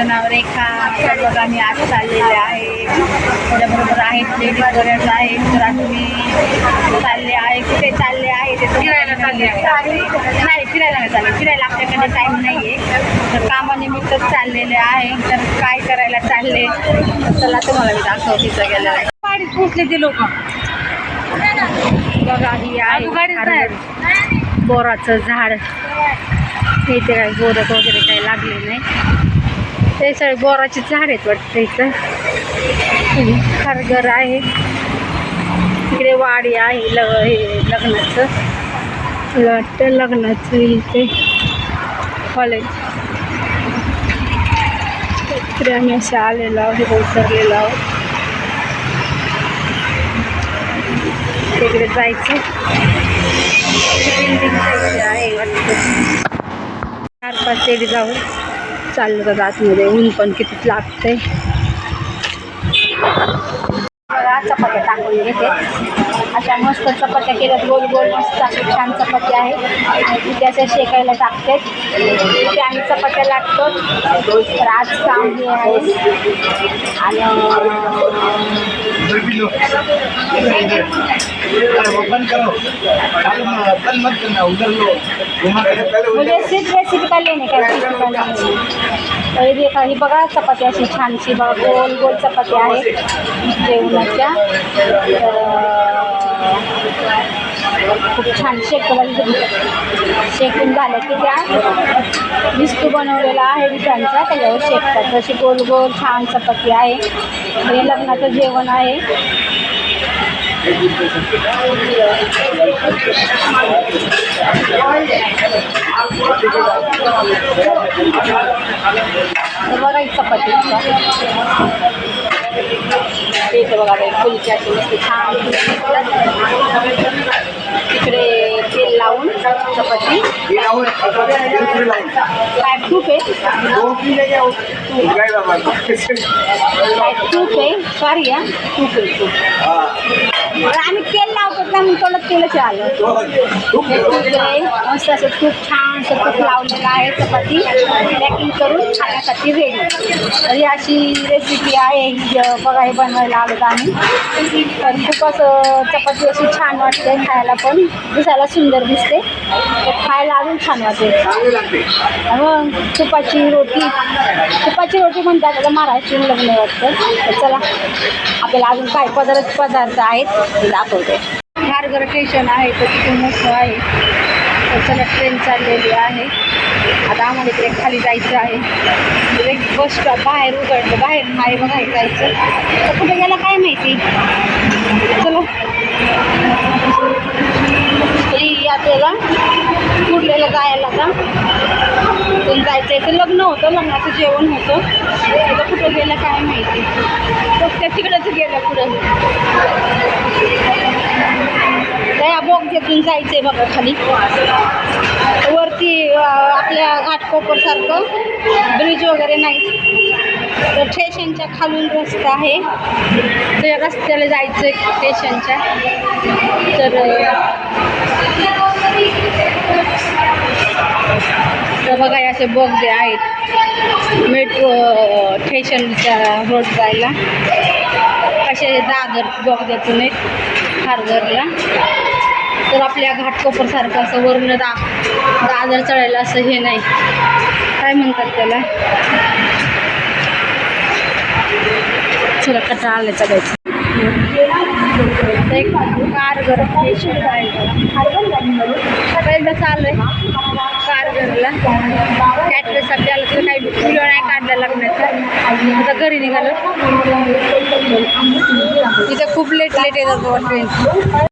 माझं नाव रेखा तर बघा मी आज चाललेले आहे त्याच्याबरोबर आहेत लेडीज बऱ्याच आहेत. तर आम्ही चालले आहे. कुठे चालले आहे ते फिरायला चालले नाही फिरायला नाही चालले. फिरायला आपल्याकडे टाईम नाही आहे तर कामानिमित्तच चाललेले आहे. तर काय करायला चालले? चला तुम्हाला मी दाखवते गेलं आहे गाडीत पोचले ते लोक. बघा ही आहे. बोराचं झाड. इथे काही बोरं वगैरे काही लागले नाही. ते सगळे बोराचे झाड आहेत वाटतं इथं. खारघर आहे. इकडे वाडी आहे लग हे लग्नाचं. मला वाटतं लग्नाचं इथे. कॉलेज इकडे आम्ही असे आलेलो आहोत उतरलेलो आहोत. तिकडे जायचं. बिल्डिंग आहे वाटतं. चार पाच तेडी जाऊन चाललं तर आतमध्ये ऊन पण किती लागते बघा चपात्या टाकून घेते अशा मस्त चपात्या केल्यात. गोल गोल मस्त अशी छान चपाती आहे. तिथे अशा शेकायला टाकते. तिथे आम्ही चपात्या लागतो तर आज काम हे आहे. आणि बंद करो बंद मत करना उधर लो घुमा कर? मुझे सिर्फ रेसिपी का लेने का रेसिपी का लेने तर हे देखा ही बघा चपाती अशी छानशी बघा गोल गोल चपाती आहे. जेवणाच्या. खूप छान शेकला शेकून झालं की त्या विस्तू बनवलेला आहे विटांचा त्याच्यावर शेकतात. तशी गोल गोल छान चपाती आहे. हे लग्नाचं जेवण आहे. बघा चपाती. ते बघा बाई फुलची अशी मस्त छान तिकडे तेल लावून चपाती. ये ये काय तूप आहे? तूप आहे? सॉरी आहे तूप. हां. बरं, आम्ही तेल लावतो ना मग थोडं तेलच आलं हे तूप आहे मस्त असं तूप छान असं तूप लावलेलं आहे चपाती. पॅकिंग करून खाण्यासाठी रेडी तर ही अशी रेसिपी आहे ही बघा हे बनवायला आलो आम्ही. तर खूप असं चपाती अशी छान वाटते खायला पण. दिसायला सुंदर दिसते. तर खायला अजून छान वाटते. मग तुपाची रोटी तुपाची रोटी म्हणतात त्याला महाराष्ट्रीयन लग्न वाटतं. तर चला आपल्याला अजून काय पदार्थ पदार्थ आहेत ते दाखवते. खारघर स्टेशन आहे तर तिथे मोठं आहे. तर चला ट्रेन चाललेली आहे. आता आम्हाला इकडे खाली जायचं आहे. एक बस स्टॉप बाहेर उघडलं बाहेर नाही बघाय जायचं. तर कुठे गेला काय माहिती? चलो. यात्रेला आपल्याला कुठल्याला जायला आता? तिथून जायचं इथं लग्न होतं लग्नाचं जेवण होतं. आता कुठं गेलं काय माहिती. फक्त तिकडंच गेलं पुढं. त्या बोगद्यातून जायचं आहे बघा खाली. वरती आपल्या घाटकोपरसारखं ब्रिज वगैरे नाही. तर स्टेशनच्या खालून रस्ता आहे. त्या रस्त्याला जायचं आहे स्टेशनच्या तर तर बघा असे बोगदे आहेत मेट्रो स्टेशनच्या रोड जायला असे दादर बोगद्यातून आहेत खारघरला तर आपल्या घाटकोपरसारखं असं वरून दा दादर चढायला असं हे नाही. काय म्हणतात त्याला? चला कटाळा आलं चढायचं एक कारगर स्टेशन चालू आहे. कारगरला कॅटरेसाठी आलं तर काही व्हिडिओ नाही काढला लग्नाचा आता घरी निघालो. इथं खूप लेट लेट येतात बाबा ट्रेन